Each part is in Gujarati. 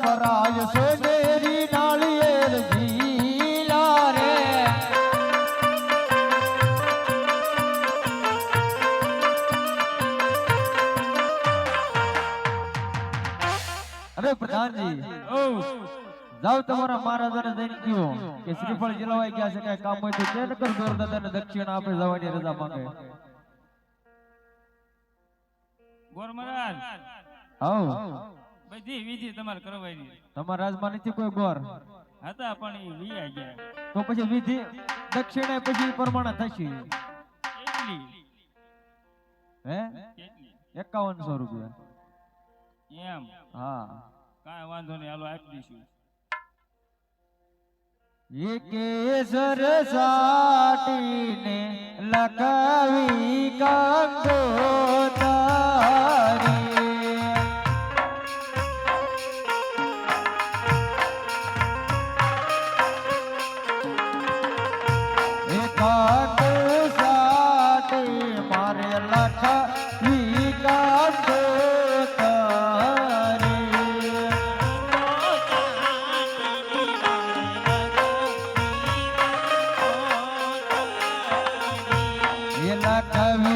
પરાય સોનેરી નાળિયેર ઝીલા રે. અરે પ્રધાનજી જાવ તમારા મહારાજાને જઈને કયો કે શ્રીફળ જલવાઈ ગયા છે કઈ કામ હોય તો કે નકર દોર દાદાને દક્ષિણ આપે જવાની રજા માંગે. ગોર મહારાજ. આવ બધી વિધિ તમારે કરવાની. તમારા રાજમાં નથી કોઈ ગોર? હતા પણ એ વિયા ગયા તો પછી વિધિ દક્ષિણે પછી પ્રમાણે થશે. કેટલી? હે? એકાવનસો રૂપિયા. એમ? હા. કાંઈ વાંધો નહીં હાલો આપી દઈશું. કેસર સાટીને લખાવી કંગોતારી એ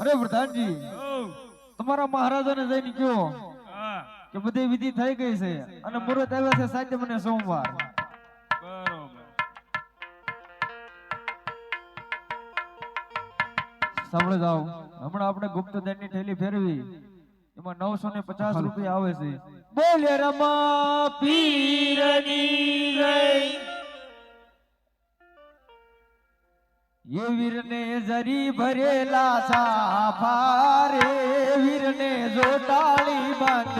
અરે પ્રધાનજી તમારા મહારાજાને જઈને કયો કે બધી વિધિ થઈ ગઈ છે અને મુહૂર્ત આવ્યા છે સાતમ મને સોમવાર. સાંભળે જાઓ, હમણાં આપણે ગુપ્ત ધનની થેલી ફેરવી, એમાં નવસો ને પચાસ રૂપિયા આવે છે. બોલે રમા, પીરની જય એ વીરને જરી ભરેલા સાફા રે વીરને જોટાળી બાંધો હા